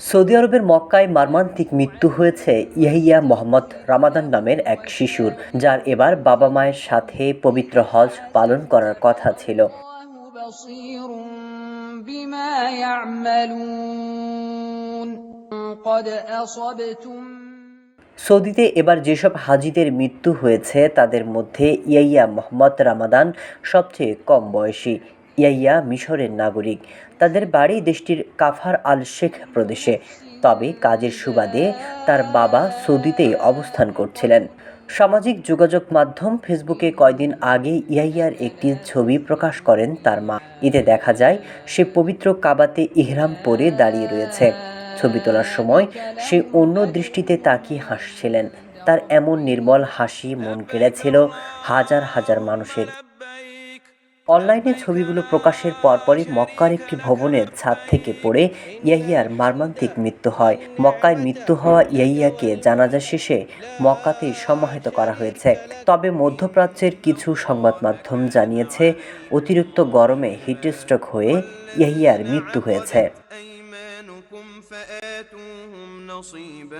Saudi আরবের মক্কায় মর্মান্তিক মৃত্যু হয়েছে ইয়াহিয়া মোহাম্মদ রামাদান নামের এক শিশুর যার এবার বাবা মায়ের সাথে পবিত্র হজ পালন করার কথা ছিল الله بصير بما يعملون قد أصبتم সৌদিতে এবার যেসব হাজিদের মৃত্যু হয়েছে, তাদের মধ্যে ইয়াইয়া মোহাম্মদ রামাদান সবচেয়ে কম বয়সী, ইয়াইয়া মিশরের নাগরিক। তাদের বাড়ি দেশটির কাফার আল শেখ প্রদেশে। তবে কাজের সুবাদে তার বাবা সৌদিতেই অবস্থান করছিলেন। সামাজিক যোগাযোগ মাধ্যম ফেসবুকে কয়দিন আগে ইয়াইয়ার একটি ছবি প্রকাশ করেন তার মা। এতে দেখা যায়, সে পবিত্র কাবাতে ইহরাম পরে দাঁড়িয়ে রয়েছে। ছবি তোলার সময় সে অন্য দৃষ্টিতে তাকিয়ে হাসছিলেন। তার এমন নির্মল হাসি মন কেড়েছিল হাজার হাজার মানুষের। অনলাইনে ছবিগুলো প্রকাশের পরপরই মক্কার একটি ভবনের ছাদ থেকে পড়ে ইয়াহিয়ার মর্মান্তিক মৃত্যু হয়। মক্কায় মৃত্যু হওয়া ইয়াহিয়াকে জানাজা শেষে মক্কাতেই সমাহিত করা হয়েছে। তবে মধ্যপ্রাচ্যের কিছু সংবাদ মাধ্যম জানিয়েছে, অতিরিক্ত গরমে হিটস্ট্রোক হয়ে ইয়াহিয়ার মৃত্যু হয়েছে। فآتوهم نصيبا